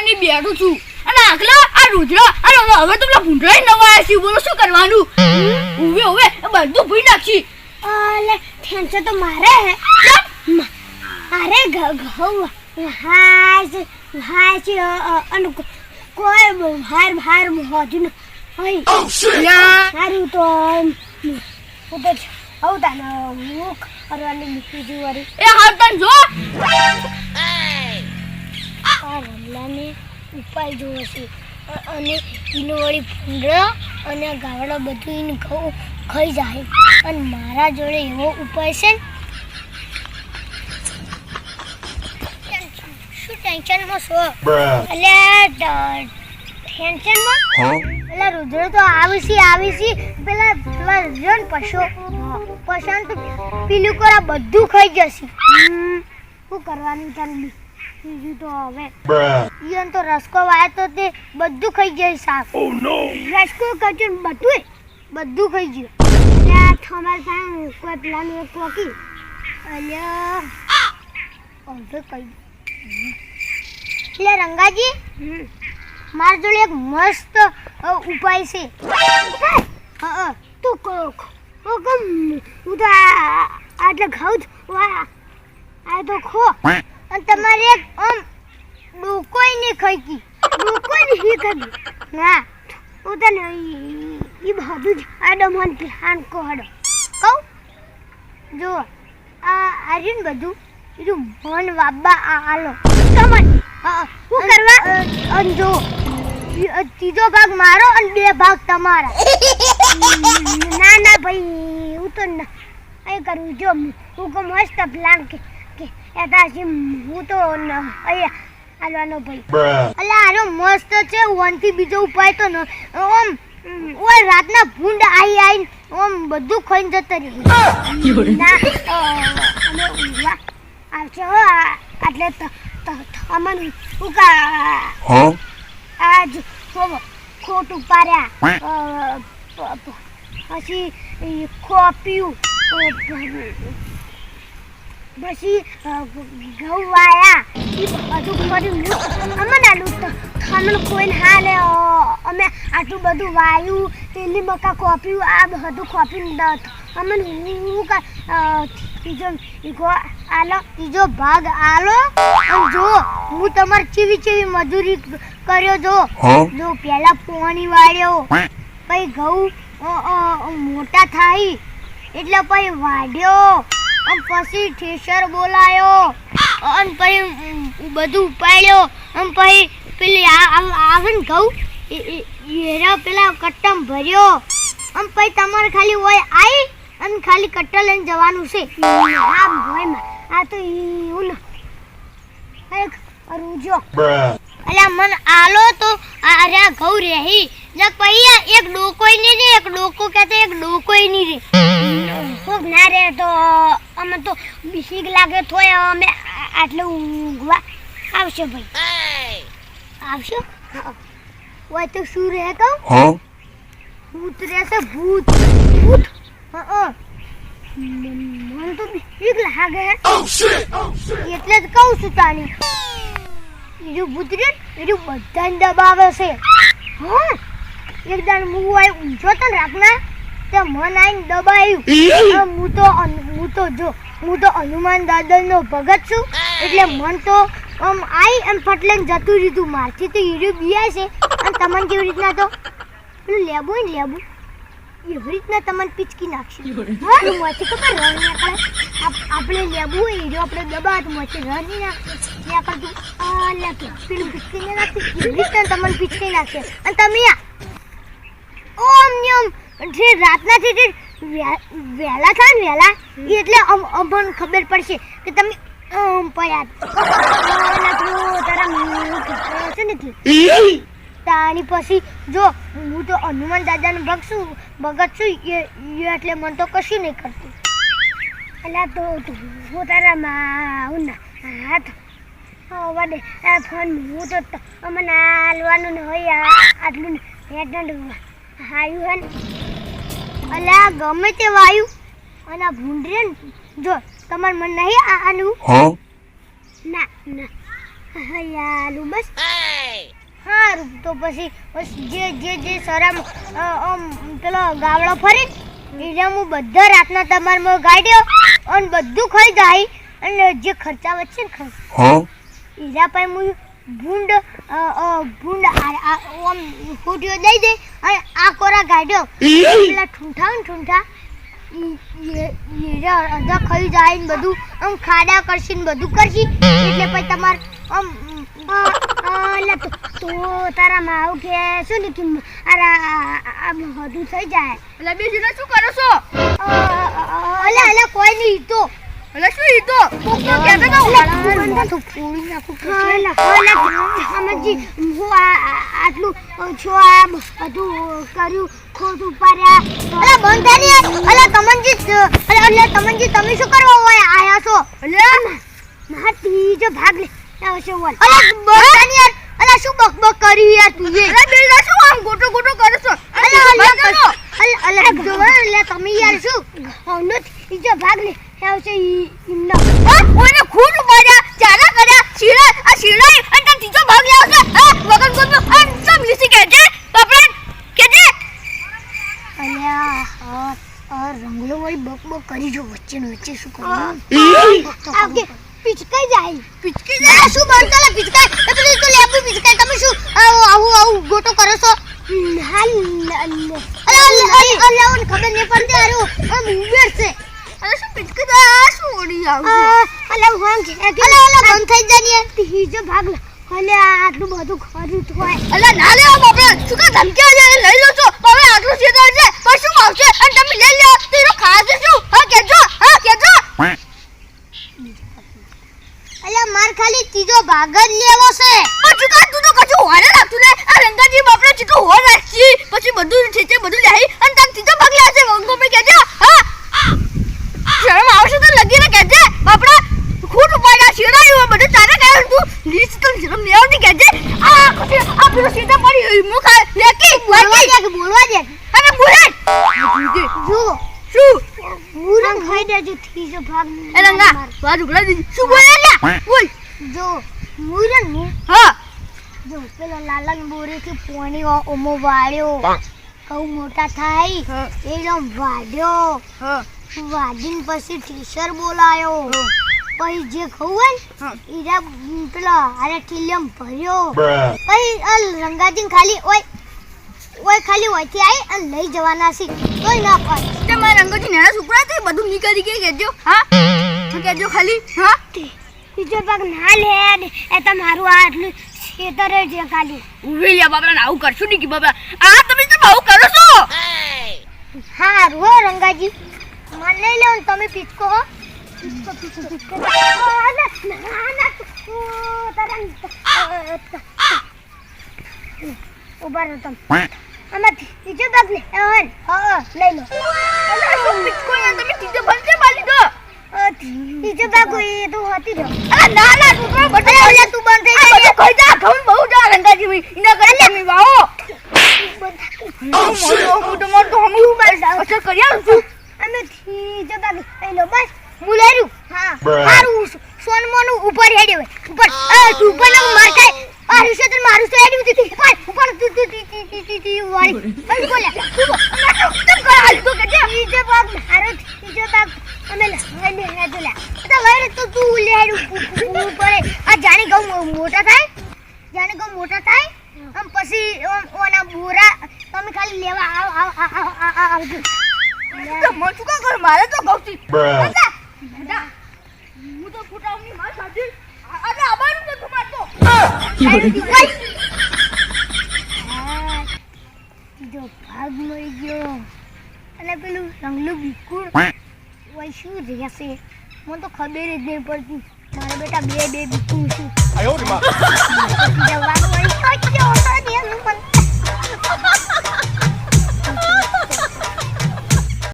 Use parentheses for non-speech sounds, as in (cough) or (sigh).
આઈને બેઠું છું. અને આખલા આ રુદ્ર અને હવે તો પેલા ભૂંડરાય નવા આવ્યા બોલો શું કરવાનું? ઉવે ઉવે બધું ભૂઈ નાખી અલે ટેન્શન તો મારે હે. અરે ઘ- ઘઉં હાજ હાજ અને કોઈ ભાર હાર હાર હોતું ન હોય. લ્યા, સારું તો હું તો જ- આવું તાને મૂકી છું વળી એ હાર તન જો. આ રમલાને ઉપાય જોવો છે. અને એનો વળી ભૂંડરો અને ગાવડો બધું એને ઘઉં ખાઈ જાય. અને મારા જોડે એવો ઉપાય છે શું ટેન્શનમાં છો? એટલે ટેન્શનમાં પેલા રુદ્ર તો આવી છે આવી છે પેલા પેલા રુદ્ર ને પશુ પશાન તો પીલું કરા બધું ખાઈ જશે. શું કરવાનું તારું બીજું તો હવે ઈયન તો રસકો વાયો તો તે બધું ખાઈ જાય સાફ રસકો કચું બધું બધું ખાઈ ગયું ત્યાં તમારે ત્યાં કોઈ પ્લાન એક કોકી અલ્યા હવે કઈ એટલે રંગાજી મારા જોડે એક મસ્ત ઉપાય છે હા, તું કોક હું તો આટલે ખાઉં છું આ તો ખો અને તમારે એક આમ ડોકોય નહીં ખઈકી ડોકોય નહીં ખાઈ ના હું તને એ બધું જ આડો મન ધ્યાન કોડો કહું? જો આ આર્યન બધું એનું મન વાબા આ આલો. કમન હા કરવા? અને જો ત્રીજો ભાગ મારો અને બે ભાગ તમારા. (laughs) ના ના ભાઈ હું તો ના એ કરું જો હું કો મસ્ત પ્લાન કે કે હું તો અહીંયા હાલવાનો ભાઈ. અલા આનો મસ્ત છે વનથી બીજો ઉપાય તો ન. ઓમ ઓય રાતના ભૂંડ આઈ આઈ ઓમ બધું ખાઈને જતા રહી ના અમે ઊંઘવા આવશે હો એટલે અમને ઉકા Huh? આજ ખોટું પછી પછી ઘઉં વાયા બધું કર્યું અમે તો અમને કોઈને હાલે અમે આટલું બધું વાયું તેલી મકા કોપ્યું આ બધું ખોપીને અમને હું ત્રીજો ઈગો આલો ત્રીજો ભાગ આલો. અને જો હું તમારે ચીવી ચીવી મજૂરી કર્યો જો. જો પેલા પોણી વાળ્યો. પછી ઘઉં મોટા થાય. એટલે પછી વાઢ્યો. પછી ઠેસર બોલાયો. અને પછી બધું ઉપાડ્યો. અને પછી પેલી આવે ને ઘઉં એરા પેલા કટ્ટમ ભર્યો. અને પછી તમારે ખાલી હોય આવી અને ખાલી કટ્ટા લઈને જવાનું છે. આમ ભોયમાં આ તો એવું રૂજો. અલ્યા મન આલો તો અરે ઘઉં રેહી. ને પછી એક ડોકોય નહીં રે, એક ડોકો કહેતો એક ડોકોય નહીં રે. કોક ના રે તો અમે તો બીસીક લાગે તોય અમે આટલે ઊંઘવા આવશે ભાઈ. આવશે? હોય તો શું રહે કહું? ભૂત રહેશે ભૂત. ભૂત? મને તો બીક લાગે! એટલે જ કહું છું તાની. બીજું ભૂત રે બીજું બધાને દબાવે છે. હા. એકદમ હું આય ઊંઝો તો રાખના તે મન આઈને દબાયું. હું તો હું તો જો હું તો હનુમાન દાદાનો ભગત છું. એટલે મન તો આમ આઈ અને ફટલેન જતું રીતું મારથી તો હીરો બિયા છે. અને તમને કેવી રીતના તો? પેલું લેબુ ને લેબુ? એવી રીતના તમને પિચકી નાખશે. મોથી તો ખબર રન નીકળે આપણે લેબુ હોય હીરો આપણે દબાત મોથી રણી રન નહીં નાખશે ત્યાં કરતું આ લેબુ પેલું પિચકી ને નાખશે એવી રીતના તમને પિચકી નાખશે અને તમે આ ઓમ નિયમ જે રાતના જે વહેલા થાય ને વહેલા એટલે અમ- અમને ખબર પડશે કે તમે તાણી પછી જો હું તો હનુમાન દાદાનો ભગશું છું ભગત છું એટલે મને તો કશું નહીં કરતું. એટલે તો હું તારા માં ના હાથ વડે આ ફોન હું તો આ હાલવાનું ને હોય આટલું હેડ હાયું હે અલ્યા ગમે તે વાયુ. અને આ ભૂંડરે ને જો તમાર મન નહીં આનું? Huh? ના ના. હયાલું બસ. સારું તો પછી બસ જે જે જે સરામ આમ પેલો ગાવડો ફરી એટલે હું બધા રાતના તમારમાં ગાડ્યો અને બધું ખાઈ જાય. અને જે ખર્ચા વચ્ચે ને ખર્ચ? ઈરા પાસે હું. ભૂંડ ભૂંડ આમ ફૂટીઓ દઈ દે અને આ કોરા કાઢ્યો પેલા ઠૂંઠા ને ઠૂંઠા અડધા ખાઈ જાય ને બધું આમ ખાડા કરશે ને બધું કરશે. એટલે પછી તમાર આમ એટલે તો તારા માવ કે શું ને કે અરે આમ બધું થઈ જાય. એટલે બીજું શું કરો છો અ, અ, અ, અલે અલે કોઈ નહીં ઈ તો એટલે શું ઈ તો કોક તો કહેતા હતા અલા, તું ફોડી નાખું અલા, અલા, સમજી હું આ આ- આટલું અલા અલા અલા અલા તમે શું? કરવા હોય છો એટલે મારા ભાગ લે અલા અલા કરી શું? આમ ગોટો ગોટો કરો છો અલા અલા અલા અલા તમે શું? હમનો ત્રીજો ભાગ લે આવશે કર્યા શીરા આ શીરાઈ અને ત્રીજો ભાગ વગર આ સબ લીસી અલ્યા આ આ રંગલો વાળી બક બક કરી જો વચ્ચે વચ્ચે શું કરવાનું આપકે પિચકાઈ જાય. પિચકી જાય? શું બનતા લા પિચકાઈ? એ પેલી તો લેબુ પિચકાઈ તમે શું આવું આવું ગોટો કરો છો? હાલ અલા અલા અલા ઓન ખબર નહીં પડતી આરું આમ ઉમેર છે અરે શું પિચકી તો આ શું ઓડી આવું આ અલા હું કે અલા અલા બંધ થઈ જાય ને ત્રીજો ભાગ અલે આટલું બધું ખરું હોય. ના લેવા બાપરે શું કા ધમકી આલે? લઈ લો છો. હવે આટલું સીધો છે પણ શું આવશે અને તમે લઈ લો તો એનો ખાશે શું? હા કેજો. હા કેજો. અલા માર ખાલી ત્રીજો ભાગ જ લેવો છે પણ શું કા તું તો કશું હોરે રાખતું ને આ રંગાજી બાપરે ચીટો હોર રાખી પછી બધું ઠીચે બધું લેહી અને તાર ત્રીજો ભાગ લે છે વંગો મે કેજો હા શરમ આવશે તો લગીને કેજે બાપરે ખોટ ઉપાડ્યા શીરાયું બધું કહે તું લીસ તો શરમ નહીં આવતી કેજે આ કશું આ પેલો સીધા પડી મુખ આ લેકી બોલવા દે કે બોલવા દે? અને બોલે. જો શું? મુરંગ ખાઈ દેજો ત્રીજો ભાગ એ રંગા બાજુ બોલા દીધી શું બોલે લે? બોલ. જો મુરંગ ને? હા. જો પેલો લાલન બોરેથી પોણી ઓ- ઓમો વાળ્યો કઉ મોટા થાય હા. એનો વાડ્યો હા. વાઢીને પછી ટીચર બોલાયો. પછી જે ખવું હોય ને ઈરા પેલો હારે ટીલિયમ ભર્યો. પછી અલ રંગાજી ખાલી ઓય ઓય ખાલી ઓયથી આવી અને લઈ જવાના છે. તોય ના પાડ તે મારા રંગોથી નાના છોકરા તે બધું નીકળી કે કેજો હા? તો કેજો ખાલી. હા? બીજો ભાગ ના લે ને એ તમારું આ આટલું ખેતર જ ખાલી. ઊભી લ્યા બાપરા આવું કરશું નહીં કે બાબરા આ તમે તો બહુ કરો છો? હારું હો રંગાજી. મને લઈ લો તમે તમે પીચકો ઊભા રહો તમે આમાંથી બીજો ભાગ હન હા લઈ લો તમે ત્રીજો ભાગ કેમ આલી દો ભાગ હોય તો હતી ના ના તું બધું તું બંધ થઈ આ બધું જા ઘઉં બહુ જા રંગાજી ભાઈ ઇના કરે તમે વાઓ હું તો મોટો હમ અસર કરી આવું છું અમે ત્રીજો ભાગ લઈ લો બસ હું લઈ રહ્યું હા Bruh. હારું સોનમોનું ઉપર હેડે ઉપર. ઉપર ના માર ખાય મારું છે તો મારું છે હેડ્યું તી પર ઉપર. તી તું તી તી તી તી તી વાળી. બસ બોલે. તું. કરે હાલ તો કેજે ત્રીજો ભાગ મારો ત્રીજો ભાગ. અમે લઈને હેડો લે તો વરે તો તું લે હેડું. ઉપર આ જાણે ગઉ મોટા થાય? જાણે ગઉ મોટા થાય? આમ પછી ઓના બોરા તમે ખાલી લેવા આવ આવ આવ આવ આવ આવજો. તો મન શું કા કરે? મારે તો ગૌતી. દાદા સાજી અરે તો જો ભાગ મળી ગયો. અને પેલું રંગલું બિકુળ Quack. ઓય શું રહેશે? મને તો ખબર જ નહીં પડતી. મારા બેટા બે બે બિકુળ છું. જવાનું હોય તો